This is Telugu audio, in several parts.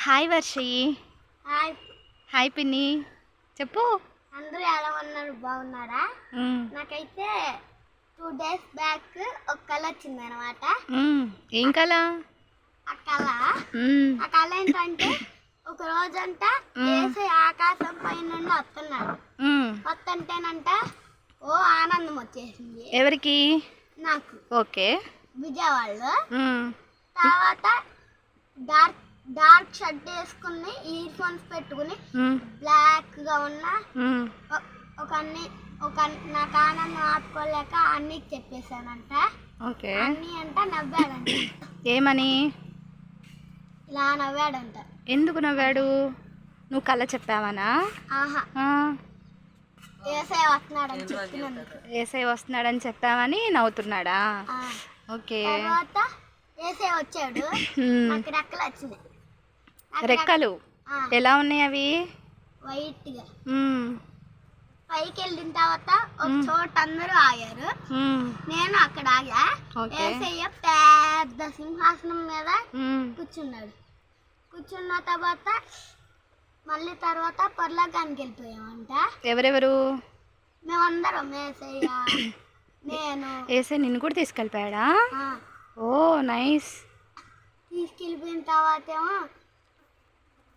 హాయ్ వర్షి. హాయ్. హాయ్ పిన్ని. చెప్పు. అందరూ ఎలా ఉన్నారు? బాగున్నారా. నాకైతే టూ డేస్ బ్యాక్ ఒక కళ వచ్చింది అనమాట. ఏం కల ఆ కళ. ఆ కళ ఏంటంటే ఒక రోజంట వేసే ఆకాశం పైన నుండి వస్తున్నాడు. వస్తుంటేనంట ఓ ఆనందం వచ్చేసింది. ఎవరికి? నాకు. ఓకే. విజయవాడలో. తర్వాత డార్క్ డార్క్ షర్ట్ వేసుకుని ఇయర్ ఫోన్స్ పెట్టుకుని. బ్లాక్గా ఉన్న ఒక అన్ని ఒక నాకు ఆనందం ఆపుకోలేక అన్నీకి చెప్పేశానంట. ఓకే. అన్నీ అంట నవ్వాడంట. ఏమని? ఇలా నవ్వాడంట. ఎందుకు నవ్వాడు? నువ్వు కళ చెప్పావనా? ఆహా. ఏసై వస్తున్నాడని చెప్పినందుకు. ఏసై వస్తున్నాడని చెప్పావని నవ్వుతున్నాడా? ఓకే. తర్వాత ఏసై వచ్చాడు. నాకు రెక్కలు వచ్చినాయి. రెక్కలు ఎలా ఉన్నాయి అవి? వైట్. పైకి వెళ్ళిన తర్వాత ఒక చోట అందరూ ఆగారు. నేను అక్కడ ఆగా. ఏసయ్య పెద్ద సింహాసనం మీద. కూర్చున్నాడు. కూర్చున్న తర్వాత మళ్ళీ తర్వాత పొర్లకానికి వెళ్ళిపోయామంట. ఎవరెవరు? మేమందరం. మేసయ్య నేను. ఏసై నిన్ను కూడా తీసుకెళ్ళిపోయాడా? ఓ నైస్. తీసుకెళ్ళిపోయిన తర్వాత ఏమో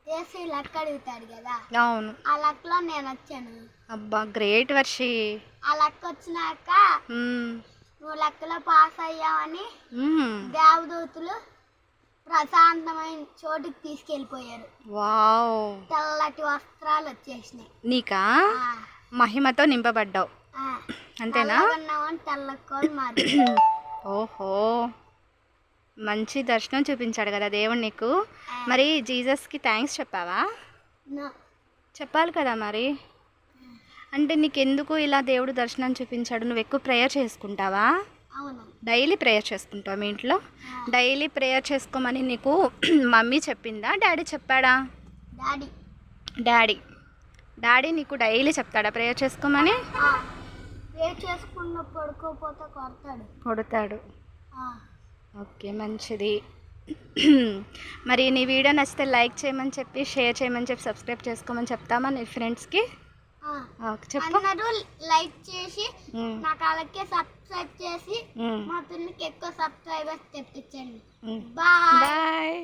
ఏసీ లెక్క అడుగుతాడు కదా. అవును. ఆ లెక్కలో నేను వచ్చాను. అబ్బా గ్రేట్ వర్షి. ఆ లెక్క వచ్చినాక. నువ్వు లెక్కలో పాస్ అయ్యావని. దేవదూతులు ప్రశాంతమైన చోటుకి తీసుకెళ్ళిపోయారు. వావ్. తెల్లటి వస్త్రాలు వచ్చేసినాయి. నీకా? మహిమతో నింపబడ్డావు. అంతేనా? తెల్లకోని మరి ఓహో. మంచి దర్శనం చూపించాడు కదా దేవుడు నీకు. మరి జీసస్కి థ్యాంక్స్ చెప్పావా? చెప్పాలి కదా మరి. అంటే నీకు ఎందుకు ఇలా దేవుడు దర్శనం చూపించాడు? నువ్వు ఎక్కువ ప్రేయర్ చేసుకుంటావా? డైలీ ప్రేయర్ చేసుకుంటావా మీ ఇంట్లో? డైలీ ప్రేయర్ చేసుకోమని నీకు మమ్మీ చెప్పిందా? డాడీ చెప్పాడా? డాడీ. డాడీ. డాడీ నీకు డైలీ చెప్తాడా ప్రేయర్ చేసుకోమని? వెయిట్ చేసుకున్న పడుకోపోతే కొడతాడు. కొడతాడు. ఓకే మంచిది. మరి నీ వీడియో నచ్చితే లైక్ చేయమని చెప్పి షేర్ చేయమని చెప్పి సబ్స్క్రైబ్ చేసుకోమని చెప్తామా నీ ఫ్రెండ్స్కి? చెప్పు. లైక్ చేసి నా కాళ్ళకి సబ్స్క్రైబ్ చేసి మా పిల్లకి ఎక్కువ సబ్స్క్రైబర్స్ తెప్పించండి. ఉమ్. బాయ్. బాయ్.